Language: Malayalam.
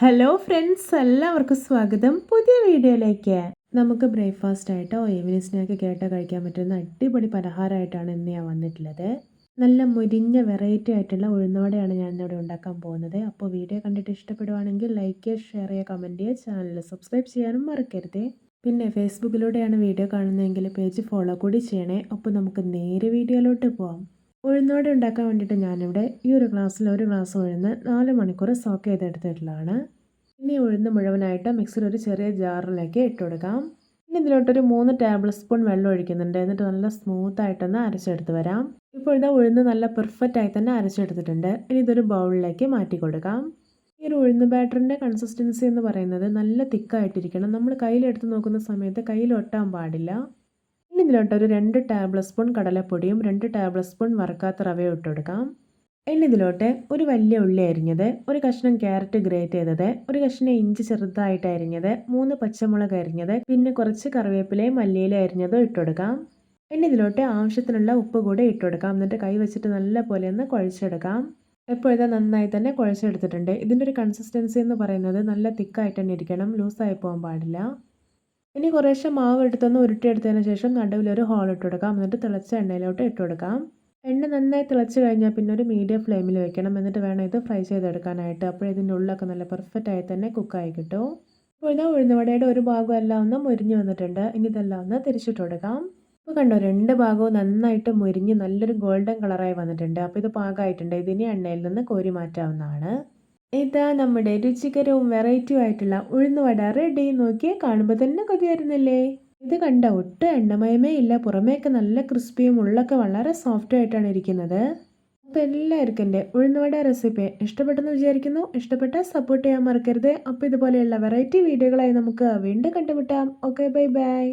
ഹലോ ഫ്രണ്ട്സ് എല്ലാവർക്കും സ്വാഗതം. പുതിയ വീഡിയോയിലേക്ക്. നമുക്ക് ബ്രേക്ക്ഫാസ്റ്റ് ആയിട്ടോ ഈവനിങ് സ്നാക്ക് കേട്ടോ കഴിക്കാൻ പറ്റുന്ന അടിപൊളി പലഹാരമായിട്ടാണ് ഇന്ന് ഞാൻ വന്നിട്ടുള്ളത്. നല്ല മുരിഞ്ഞ വെറൈറ്റി ആയിട്ടുള്ള ഉഴുന്നവടയാണ് ഞാൻ ഇന്നിവിടെ ഉണ്ടാക്കാൻ പോകുന്നത്. അപ്പോൾ വീഡിയോ കണ്ടിട്ട് ഇഷ്ടപ്പെടുവാണെങ്കിൽ ലൈക്ക് ചെയ്യുക ഷെയർ ചെയ്യുക കമന്റ് ചെയ്യുക. ചാനൽ സബ്സ്ക്രൈബ് ചെയ്യാനും മറക്കരുത്. പിന്നെ ഫേസ്ബുക്കിലൂടെയാണ് വീഡിയോ കാണുന്നതെങ്കിൽ പേജ് ഫോളോ കൂടി ചെയ്യണേ. അപ്പോൾ നമുക്ക് നേരെ വീഡിയോയിലോട്ട് പോവാം. ഉഴുന്നോടെ ഉണ്ടാക്കാൻ വേണ്ടിയിട്ട് ഞാനിവിടെ ഈ ഒരു ഗ്ലാസ്സിൽ ഒരു ഗ്ലാസ് ഉഴുന്ന് നാല് മണിക്കൂർ സോക്ക് ചെയ്തെടുത്തിട്ടുള്ളതാണ്. ഇനി ഉഴുന്ന് മുഴുവനായിട്ട് മിക്സിയിൽ ഒരു ചെറിയ ജാറിലേക്ക് ഇട്ട് കൊടുക്കാം. ഇനി ഇതിലോട്ടൊരു മൂന്ന് ടേബിൾ സ്പൂൺ വെള്ളം ഒഴിക്കുന്നുണ്ട്. എന്നിട്ട് നല്ല സ്മൂത്ത് ആയിട്ടൊന്ന് അരച്ചെടുത്ത് വരാം. ഇപ്പോൾ ഇതാ ഉഴുന്ന് നല്ല പെർഫെക്റ്റ് ആയി തന്നെ അരച്ചെടുത്തിട്ടുണ്ട്. ഇനി ഇതൊരു ബൗളിലേക്ക് മാറ്റി കൊടുക്കാം. ഈ ഒരു ഉഴുന്ന് ബാറ്ററിന്റെ കൺസിസ്റ്റൻസി എന്ന് പറയുന്നത് നല്ല തിക്കായിട്ടിരിക്കണം നമ്മൾ കയ്യിലെടുത്ത് നോക്കുന്ന സമയത്ത് കയ്യിൽ ഒട്ടാൻ പാടില്ല. ഇനി ഇതിലോട്ട് ഒരു രണ്ട് ടേബിൾ സ്പൂൺ കടലപ്പൊടിയും രണ്ട് ടേബിൾ സ്പൂൺ വറുക്കാത്ത റവയും ഇട്ട് കൊടുക്കാം ഇനി ഇതിലോട്ട് ഒരു വലിയ ഉള്ളി അരിഞ്ഞത് ഒരു കഷ്ണം ക്യാരറ്റ് ഗ്രേറ്റ് ചെയ്തത് ഒരു കഷ്ണം ഇഞ്ചി ചെറുതായിട്ട് അരിഞ്ഞത് മൂന്ന് പച്ചമുളക് അരിഞ്ഞത് പിന്നെ കുറച്ച് കറിവേപ്പിലയും മല്ലിയിലും അരിഞ്ഞതും ഇട്ട് കൊടുക്കാം ഇനി ഇതിലോട്ട് ആവശ്യത്തിനുള്ള ഉപ്പ് കൂടെ ഇട്ട് കൊടുക്കാം എന്നിട്ട് കൈ വെച്ചിട്ട് നല്ല പോലെ ഒന്ന് കുഴച്ചെടുക്കാം. എപ്പോഴത്തെ നന്നായി തന്നെ കുഴച്ചെടുത്തിട്ടുണ്ട്. ഇതിന്റെ ഒരു കൺസിസ്റ്റൻസി എന്ന് പറയുന്നത് നല്ല തിക്കായിട്ട് തന്നെ ഇരിക്കണം. ലൂസായി പോകാൻ പാടില്ല. ഇനി കുറേശ്ശെ മാവ് എടുത്തൊന്ന് ഉരുട്ടിയെടുത്തതിന് ശേഷം നടുവിലൊരു ഹോൾ ഇട്ട് കൊടുക്കാം. എന്നിട്ട് തിളച്ച എണ്ണയിലോട്ട് ഇട്ട് കൊടുക്കാം. എണ്ണ നന്നായി തിളച്ച് കഴിഞ്ഞാൽ പിന്നെ ഒരു മീഡിയം ഫ്ലെയിമിൽ വെക്കണം. എന്നിട്ട് വേണം ഇത് ഫ്രൈ ചെയ്തെടുക്കാനായിട്ട്. അപ്പോൾ ഇതിന്റെ ഉള്ളിലൊക്കെ നല്ല പെർഫെക്റ്റ് ആയി തന്നെ കുക്കായി കിട്ടും. അപ്പോൾ ഇതാ ഉഴുന്നുവടയുടെ ഒരു ഭാഗം എല്ലാം ഒന്ന് മുരിഞ്ഞ് വന്നിട്ടുണ്ട്. ഇനി ഇതെല്ലാം ഒന്ന് തിരിച്ചിട്ട് കൊടുക്കാം. ഇപ്പോൾ കണ്ടോ രണ്ട് ഭാഗവും നന്നായിട്ട് മുരിഞ്ഞ് നല്ലൊരു ഗോൾഡൻ കളറായി വന്നിട്ടുണ്ട്. അപ്പോൾ ഇത് പാകമായിട്ടുണ്ട് ഇതിനി എണ്ണയിൽ നിന്ന് കോരി മാറ്റാവുന്നതാണ്. ഇതാ നമ്മുടെ രുചികരവും വെറൈറ്റിയും ആയിട്ടുള്ള ഉഴുന്നുവട റെഡി നോക്കിയാൽ കാണുമ്പോൾ തന്നെ കൊതിയായിരുന്നില്ലേ? ഇത് കണ്ട ഒട്ടും എണ്ണമയമേ ഇല്ല. പുറമേയൊക്കെ നല്ല ക്രിസ്പിയും ഉള്ളൊക്കെ വളരെ സോഫ്റ്റ് ആയിട്ടാണ് ഇരിക്കുന്നത്. അപ്പോൾ എല്ലാവർക്കും എന്റെ ഉഴുന്നുവട റെസിപ്പി ഇഷ്ടപ്പെട്ടെന്ന് വിചാരിക്കുന്നു. ഇഷ്ടപ്പെട്ട സപ്പോർട്ട് ചെയ്യാൻ മറക്കരുത്. അപ്പോൾ ഇതുപോലെയുള്ള വെറൈറ്റി വീഡിയോകളായി നമുക്ക് വീണ്ടും കണ്ടുമുട്ടാം. Okay bye bye